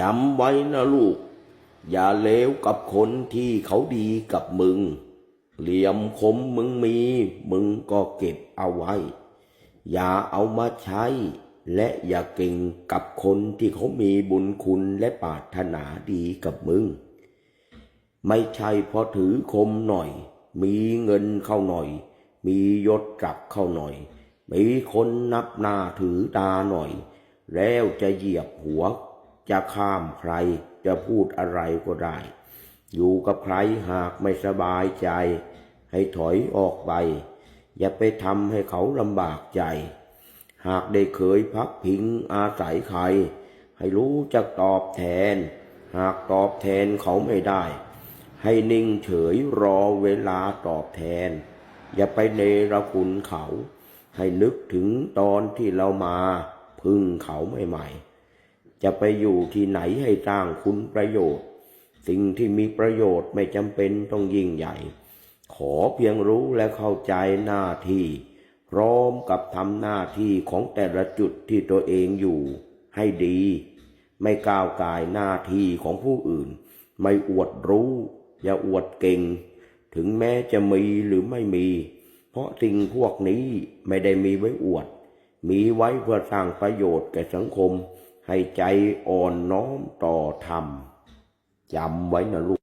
จำไว้นะลูก อย่าเลวกับคนที่เขาดีกับมึง เหลี่ยมคมมึงมี มึงก็เก็บเอาไว้ อย่าเอามาใช้ และอย่าเก่งกับคนที่เขามีบุญคุณและปรารถนาดีกับมึง ไม่ใช่พอถือคมหน่อย มีเงินเข้าหน่อย มียศจับเข้าหน่อย มีคนนับหน้าถือตาหน่อย แล้วจะเหยียบหัว จะข้ามใครจะพูดอะไรก็ได้ อยู่กับใครหากไม่สบายใจ ให้ถอยออกไป อย่าไปทำให้เขาลำบากใจ หากได้เคยพักพิงอาศัยใคร ให้รู้จักตอบแทน หากตอบแทนเขาไม่ได้ ให้นิ่งเฉยรอเวลาตอบแทน อย่าไปเนรคุณเขา ให้นึกถึงตอนที่เรามาพึ่งเขาใหม่ๆ จะไปอยู่ที่ไหนให้สร้างคุณประโยชน์ สิ่งที่มีประโยชน์ไม่จำเป็นต้องยิ่งใหญ่ ขอเพียงรู้และเข้าใจหน้าที่พร้อมกับทำหน้าที่ของแต่ละจุดที่ตัวเองอยู่ให้ดี ไม่ก้าวกายหน้าที่ของผู้อื่น ไม่อวดรู้ อย่าอวดเก่ง ถึงแม้จะมีหรือไม่มี เพราะสิ่งพวกนี้ไม่ได้มีไว้อวด มีไว้เพื่อสร้างประโยชน์แก่สังคม ให้ใจอ่อนน้อมต่อธรรมจำไว้นะลูก